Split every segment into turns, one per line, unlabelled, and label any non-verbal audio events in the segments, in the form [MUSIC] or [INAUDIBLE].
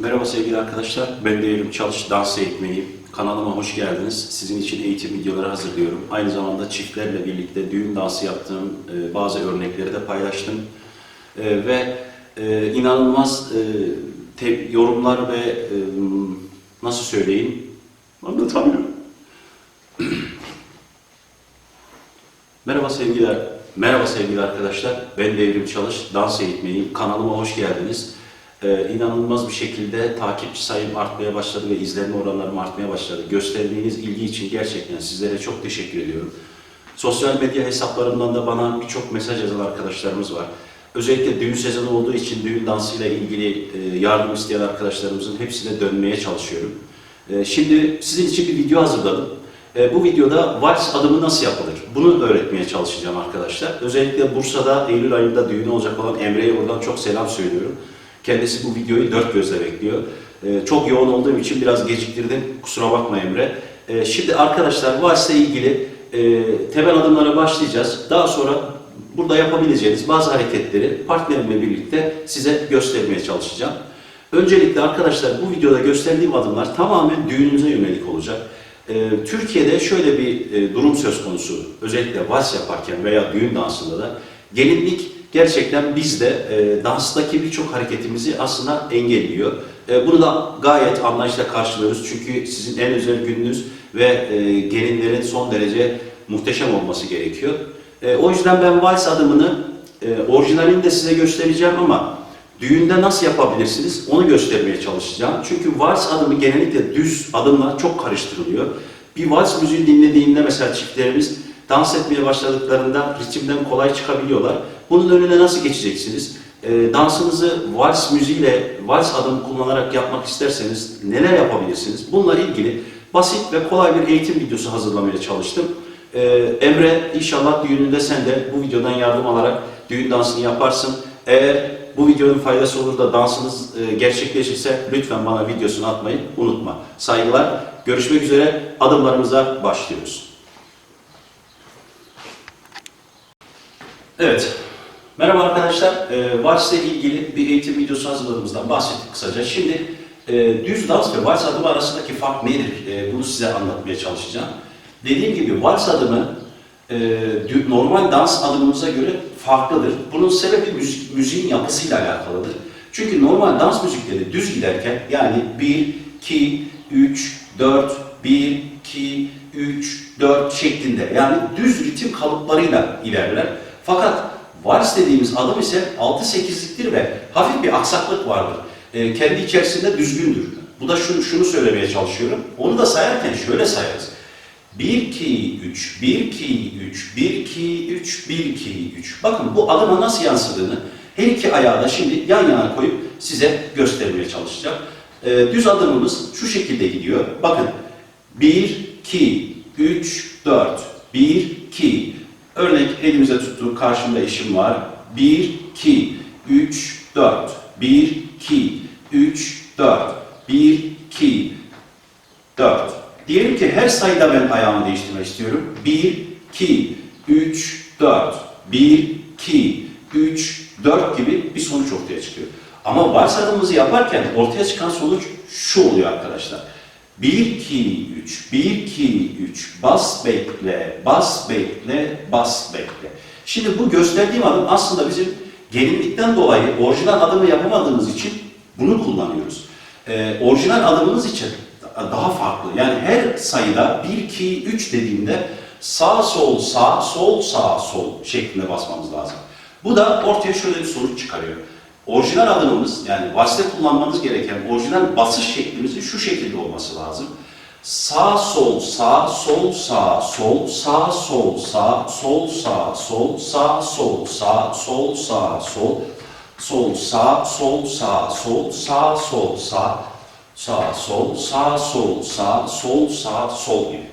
Merhaba sevgili arkadaşlar, ben Devrim Çalış, dans eğitmeniyim. Kanalıma hoş geldiniz. Sizin için eğitim videoları hazırlıyorum. Aynı zamanda çiftlerle birlikte düğün dansı yaptığım e, bazı örnekleri de paylaştım. E, ve e, inanılmaz yorumlar ve nasıl söyleyeyim, anlatamıyorum. [CLEARS THROAT] Merhaba sevgiler, merhaba sevgili arkadaşlar. Ben Devrim Çalış, dans eğitmeniyim. Kanalıma hoş geldiniz. Ee, inanılmaz bir şekilde takipçi sayım artmaya başladı ve izlenme oranlarım artmaya başladı. Gösterdiğiniz ilgi için gerçekten sizlere çok teşekkür ediyorum. Sosyal medya hesaplarımdan da bana birçok mesaj yazan arkadaşlarımız var. Özellikle düğün sezonu olduğu için düğün dansıyla ilgili e, yardım isteyen arkadaşlarımızın hepsine dönmeye çalışıyorum. E, Şimdi sizin için bir video hazırladım. E, Bu videoda vals adımı nasıl yapılır? Bunu öğretmeye çalışacağım arkadaşlar. Özellikle Bursa'da Eylül ayında düğünü olacak olan Emre'ye buradan çok selam söylüyorum. Kendisi bu videoyu dört gözle bekliyor. E, Çok yoğun olduğum için biraz geciktirdim. Kusura bakma Emre. E, Şimdi arkadaşlar valsle ilgili e, temel adımlara başlayacağız. Daha sonra burada yapabileceğiniz bazı hareketleri partnerimle birlikte size göstermeye çalışacağım. Öncelikle arkadaşlar bu videoda gösterdiğim adımlar tamamen düğününüze yönelik olacak. Ee, Türkiye'de şöyle bir e, durum söz konusu. Özellikle vals yaparken veya düğün dansında da gelinlik gerçekten bizde e, danstaki birçok hareketimizi aslında engelliyor. E, bunu da gayet anlayışla karşılıyoruz. Çünkü sizin en özel gününüz ve e, gelinlerin son derece muhteşem olması gerekiyor. E, o yüzden ben vals adımını e, orijinalini de size göstereceğim ama Düğünde nasıl yapabilirsiniz onu göstermeye çalışacağım. Çünkü vals adımı genellikle düz adımla çok karıştırılıyor. Bir vals müziği dinlediğinde mesela çiftlerimiz dans etmeye başladıklarında ritimden kolay çıkabiliyorlar. Bunun önüne nasıl geçeceksiniz? Ee, dansınızı vals müziğiyle, vals adımı kullanarak yapmak isterseniz neler yapabilirsiniz? Bununla ilgili basit ve kolay bir eğitim videosu hazırlamaya çalıştım. Ee, Emre inşallah düğününde sen de bu videodan yardım alarak düğün dansını yaparsın. Eğer bu videonun faydası olur da dansınız e, gerçekleşirse lütfen bana videosunu atmayı unutma. Saygılar. Görüşmek üzere. Adımlarımıza başlıyoruz. Evet. Merhaba arkadaşlar. E, vals ile ilgili bir eğitim videosu hazırladığımızdan bahsettik kısaca. Şimdi e, düz dans ve vals adımı arasındaki fark nedir? E, bunu size anlatmaya çalışacağım. Dediğim gibi vals adımı e, normal dans adımımıza göre farklıdır. Bunun sebebi müzik, müziğin yapısıyla alakalıdır. Çünkü normal dans müzikleri düz giderken yani 1, 2, 3, 4, 1, 2, 3, 4 şeklinde yani düz ritim kalıplarıyla ilerler. Fakat vals dediğimiz adım ise 6-8'liktir ve hafif bir aksaklık vardır. E, kendi içerisinde düzgündür. Bu da şunu, şunu söylemeye çalışıyorum. Onu da sayarken şöyle sayarız. 1, 2, 3, 1, 2, 3, 1, 2, 3, 1, 2, 3. Bakın bu adıma nasıl yansıdığını her iki ayağı da şimdi yan yana koyup size göstermeye çalışacağım. Ee, düz adımımız şu şekilde gidiyor. Bakın 1, 2, 3, 4, 1, 2. Örnek elimize tuttuğum karşımda eşim var. 1, 2, 3, 4, 1, 2, 3, 4, 1, 2, 4. Diyelim ki her sayıda ben ayağımı değiştirmek istiyorum. 1, 2, 3, 4, 1, 2, 3, 4 gibi bir sonuç ortaya çıkıyor. Ama varsadığımızı yaparken ortaya çıkan sonuç şu oluyor arkadaşlar. 1, 2, 3, 1, 2, 3, bas bekle, bas bekle, bas bekle. Şimdi bu gösterdiğim adım aslında bizim gelinlikten dolayı orijinal adımı yapamadığımız için bunu kullanıyoruz. Ee, orijinal adımımız için daha farklı. Yani her sayıda 1, 2, 3 dediğimde sağ sol sağ sol sağ sol şeklinde basmamız lazım. Bu da ortaya şöyle bir sonuç çıkarıyor. Orijinal adımımız yani valste kullanmamız gereken orijinal basış şeklimizin şu şekilde olması lazım. Sağ sol sağ sol sağ sol sağ sol sağ sol sağ sol sağ sol sağ sol sağ sol sol sağ sol sağ sol sağ sol sağ sağ sol sağ sol sağ sol sağ sol gibi.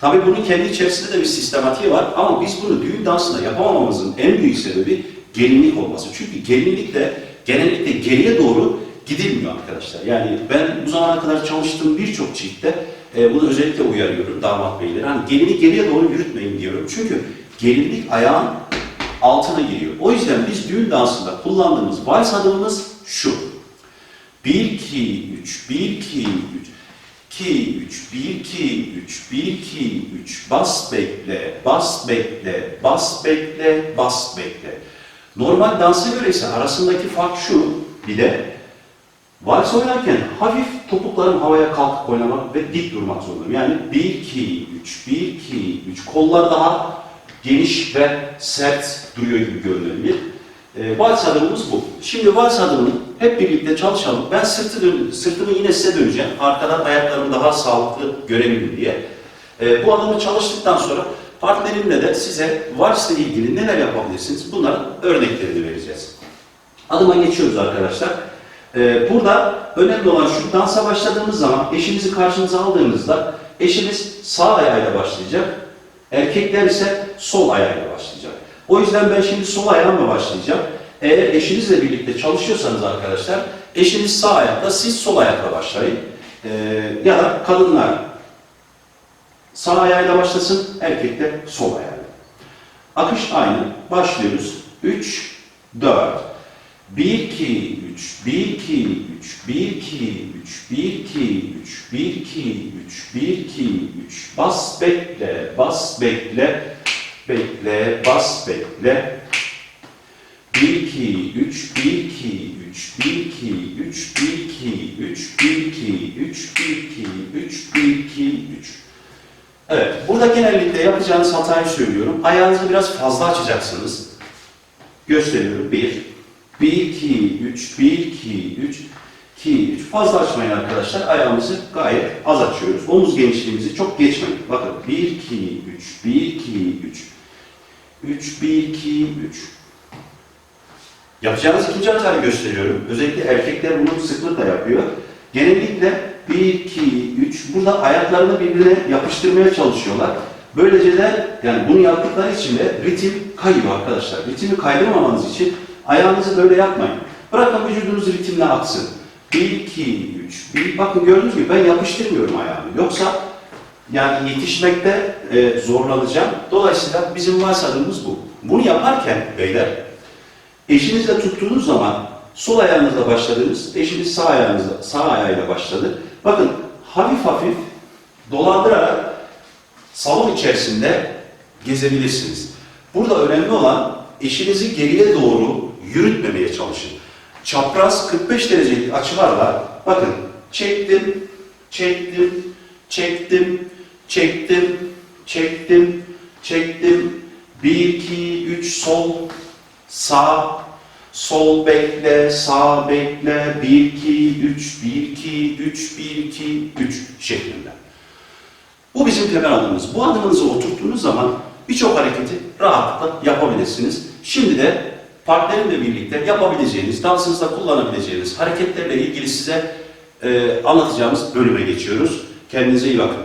Tabii bunun kendi içerisinde de bir sistematiği var ama biz bunu düğün dansında yapamamamızın en büyük sebebi gelinlik olması. Çünkü gelinlikle genellikle geriye doğru gidilmiyor arkadaşlar. Yani ben bu zamana kadar çalıştığım birçok çiftte e, bunu özellikle uyarıyorum damat beyleri. Hani gelini geriye doğru yürütmeyin diyorum. Çünkü gelinlik ayağın altına giriyor. O yüzden biz düğün dansında kullandığımız vals adımımız şu. 1, 2, 3, 1, 2, 3. 2, 3, 1, 2, 3, 1, 2, 3. Bas bekle, bas bekle, bas bekle, bas bekle. Normal dansa göre ise arasındaki fark şu, bir de vals oynarken hafif topuklarım havaya kalkıp oynamak ve dik durmak zorundayım. Yani 1, 2, 3, 1, 2, 3. Kollar daha geniş ve sert duruyor gibi görünebilir. E, vals adımımız bu. Şimdi vals adımını hep birlikte çalışalım. Ben sırtı dön sırtımı yine size döneceğim. Arkadan ayaklarımı daha sağlıklı görebilin diye. E, bu adımı çalıştıktan sonra partnerimle de size valsle ilgili neler yapabilirsiniz bunların örneklerini vereceğiz. Adıma geçiyoruz arkadaşlar. Ee, burada önemli olan şu, dansa başladığımız zaman eşinizi karşınıza aldığınızda eşiniz sağ ayağıyla başlayacak, erkekler ise sol ayağıyla başlayacak. O yüzden ben şimdi sol ayağımla başlayacağım. Eğer eşinizle birlikte çalışıyorsanız arkadaşlar, eşiniz sağ ayakta, siz sol ayakla başlayın. Ee, ya da kadınlar sağ ayağıyla başlasın, erkek de sol ayağıyla. Akış aynı. Başlıyoruz. 3, 4, 1, 2, 3, 1, 2, 3, 1, 2, 3, 1, 2, 3, 1, 2, 3, 1, 2, 3. Bas bekle, bas bekle, bekle, bas bekle. 1, 2, 3, 1, 2, 3, 1, 2, 3, 1, 2, 3, 1, 2, 3, 1, 2, 3, 1, 2, 3. Evet, burada genellikle yapacağınız hatayı söylüyorum. Ayağınızı biraz fazla açacaksınız. Gösteriyorum. 1, 1, 2, 3, 1, 2, 3, 2, 3. Fazla açmayın arkadaşlar. Ayağımızı gayet az açıyoruz. Omuz genişliğimizi çok geçmeyin. Bakın 1, 2, 3, 1, 2, 3, 3, 1, 2, 3. Yapacağınız ikinci hatayı gösteriyorum. Özellikle erkekler bunu sıklıkla yapıyor. Genellikle 1, 2, 3 burada ayaklarını birbirine yapıştırmaya çalışıyorlar. Böylece de yani bunu yaptıkları için de ritim kayıyor arkadaşlar. Ritmi kaydırmamanız için ayağınızı böyle yapmayın. Bırakın vücudunuz ritimle aksın. 1, 2, 3, 1. Bakın gördüğünüz gibi ben yapıştırmıyorum ayağımı. Yoksa yani yetişmekte e, zorlanacağım. Dolayısıyla bizim varsadığımız bu. Bunu yaparken beyler Eşinizle tuttuğunuz zaman sol ayağınızla başladınız, eşiniz sağ ayağınızla, sağ ayağıyla başladı. Bakın hafif hafif dolandırarak salon içerisinde gezebilirsiniz. Burada önemli olan eşinizi geriye doğru yürütmemeye çalışın. Çapraz 45 derecelik açılarla bakın çektim, çektim, çektim, çektim, çektim, çektim. 1, 2, 3 sol, Sağ, sol bekle, sağ bekle, 1, 2, 3, 1, 2, 3, 1, 2, 3 şeklinde. Bu bizim temel adımımız. Bu adımınızı oturttuğunuz zaman birçok hareketi rahatlıkla yapabilirsiniz. Şimdi de partnerinle birlikte yapabileceğiniz, dansınızda kullanabileceğiniz hareketlerle ilgili size e, anlatacağımız bölüme geçiyoruz. Kendinize iyi bakın.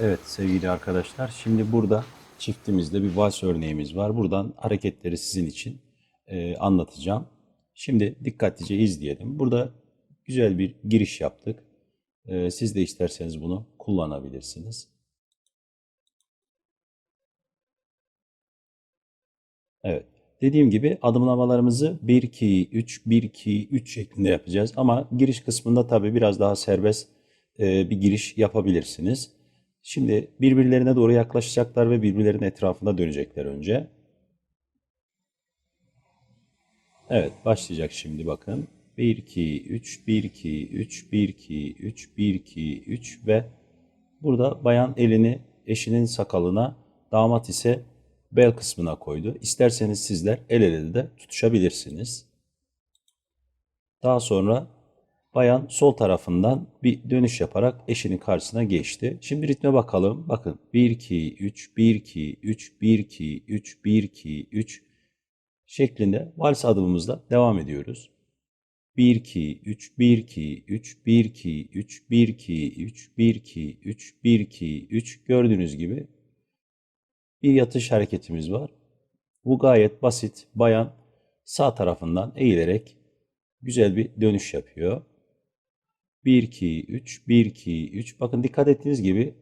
Evet sevgili arkadaşlar şimdi burada çiftimizde bir vals örneğimiz var. Buradan hareketleri sizin için e, anlatacağım. Şimdi dikkatlice izleyelim. Burada güzel bir giriş yaptık. E, siz de isterseniz bunu kullanabilirsiniz. Evet. Dediğim gibi adımlamalarımızı 1 2 3 1 2 3 şeklinde yapacağız ama giriş kısmında tabii biraz daha serbest e, bir giriş yapabilirsiniz. Şimdi birbirlerine doğru yaklaşacaklar ve birbirlerinin etrafında dönecekler önce. Evet, başlayacak şimdi bakın. 1 2 3 1 2 3 1 2 3 1 2 3 ve burada bayan elini eşinin sakalına, damat ise bel kısmına koydu. İsterseniz sizler el ele de tutuşabilirsiniz. Daha sonra bayan sol tarafından bir dönüş yaparak eşinin karşısına geçti. Şimdi ritme bakalım. Bakın 1 2 3 1 2 3 1 2 3 1 2 3 şeklinde vals adımımızla devam ediyoruz. 1 2 3 1 2 3 1 2 3 1 2 3 1 2 3 1 2 3 gördüğünüz gibi bir yatış hareketimiz var. Bu gayet basit. Bayan sağ tarafından eğilerek güzel bir dönüş yapıyor. 1 2 3 1 2 3 bakın dikkat ettiğiniz gibi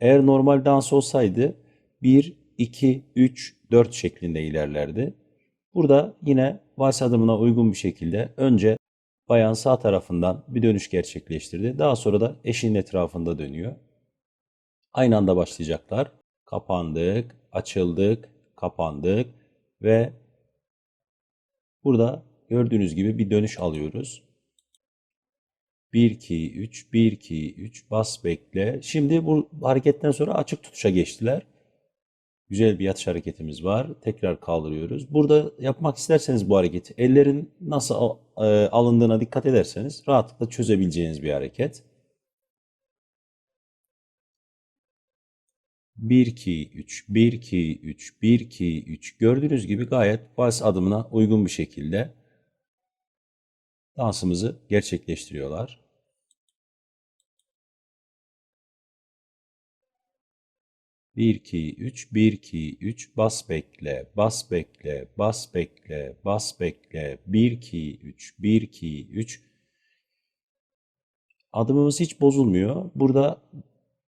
eğer normal dans olsaydı 1 2 3 4 şeklinde ilerlerdi. Burada yine vals adımına uygun bir şekilde önce Bayan sağ tarafından bir dönüş gerçekleştirdi. Daha sonra da eşinin etrafında dönüyor. Aynı anda başlayacaklar. Kapandık, açıldık, kapandık ve burada gördüğünüz gibi bir dönüş alıyoruz. 1 2 3 1 2 3 bas bekle. Şimdi bu hareketten sonra açık tutuşa geçtiler. Güzel bir yatış hareketimiz var. Tekrar kaldırıyoruz. Burada yapmak isterseniz bu hareketi ellerin nasıl e, alındığına dikkat ederseniz rahatlıkla çözebileceğiniz bir hareket. 1 2 3 1 2 3 1 2 3 gördüğünüz gibi gayet vals adımına uygun bir şekilde dansımızı gerçekleştiriyorlar. Bir, iki, üç, bir, iki, üç, bas bekle, bas bekle, bas bekle, bas bekle, bir, iki, üç, bir, iki, üç. Adımımız hiç bozulmuyor. Burada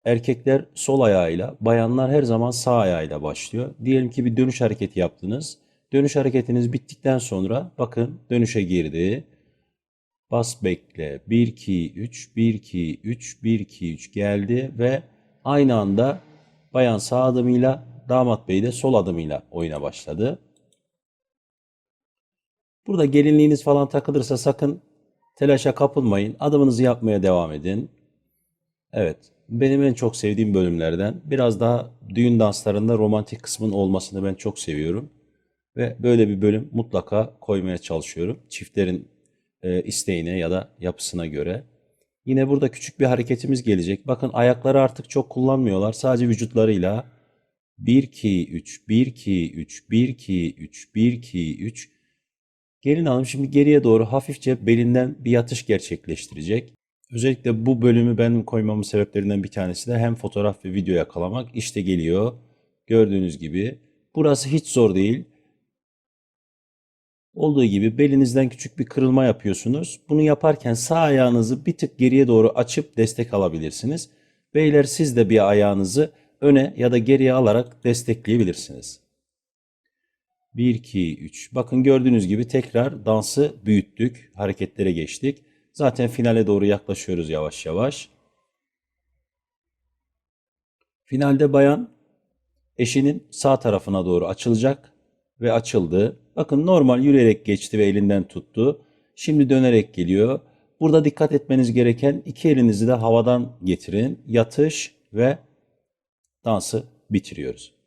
erkekler sol ayağıyla, bayanlar her zaman sağ ayağıyla başlıyor. Diyelim ki bir dönüş hareketi yaptınız. Dönüş hareketiniz bittikten sonra bakın dönüşe girdi. Bas bekle. 1 2 3 1 2 3 1 2 3 geldi ve aynı anda bayan sağ adımıyla damat bey de sol adımıyla oyuna başladı. Burada gelinliğiniz falan takılırsa sakın telaşa kapılmayın. Adımınızı yapmaya devam edin. Evet, benim en çok sevdiğim bölümlerden. Biraz daha düğün danslarında romantik kısmın olmasını ben çok seviyorum. Ve böyle bir bölüm mutlaka koymaya çalışıyorum. Çiftlerin e, isteğine ya da yapısına göre. Yine burada küçük bir hareketimiz gelecek. Bakın ayakları artık çok kullanmıyorlar. Sadece vücutlarıyla 1 2 3 1 2 3 1 2 3 1 2 3 Gelin hanım şimdi geriye doğru hafifçe belinden bir yatış gerçekleştirecek. Özellikle bu bölümü benim koymamın sebeplerinden bir tanesi de hem fotoğraf ve video yakalamak. İşte geliyor. Gördüğünüz gibi. Burası hiç zor değil. Olduğu gibi belinizden küçük bir kırılma yapıyorsunuz. Bunu yaparken sağ ayağınızı bir tık geriye doğru açıp destek alabilirsiniz. Beyler siz de bir ayağınızı öne ya da geriye alarak destekleyebilirsiniz. 1 2 3. Bakın gördüğünüz gibi tekrar dansı büyüttük, hareketlere geçtik. Zaten finale doğru yaklaşıyoruz yavaş yavaş. Finalde bayan eşinin sağ tarafına doğru açılacak ve açıldı. Bakın normal yürüyerek geçti ve elinden tuttu. Şimdi dönerek geliyor. Burada dikkat etmeniz gereken iki elinizi de havadan getirin. Yatış ve dansı bitiriyoruz.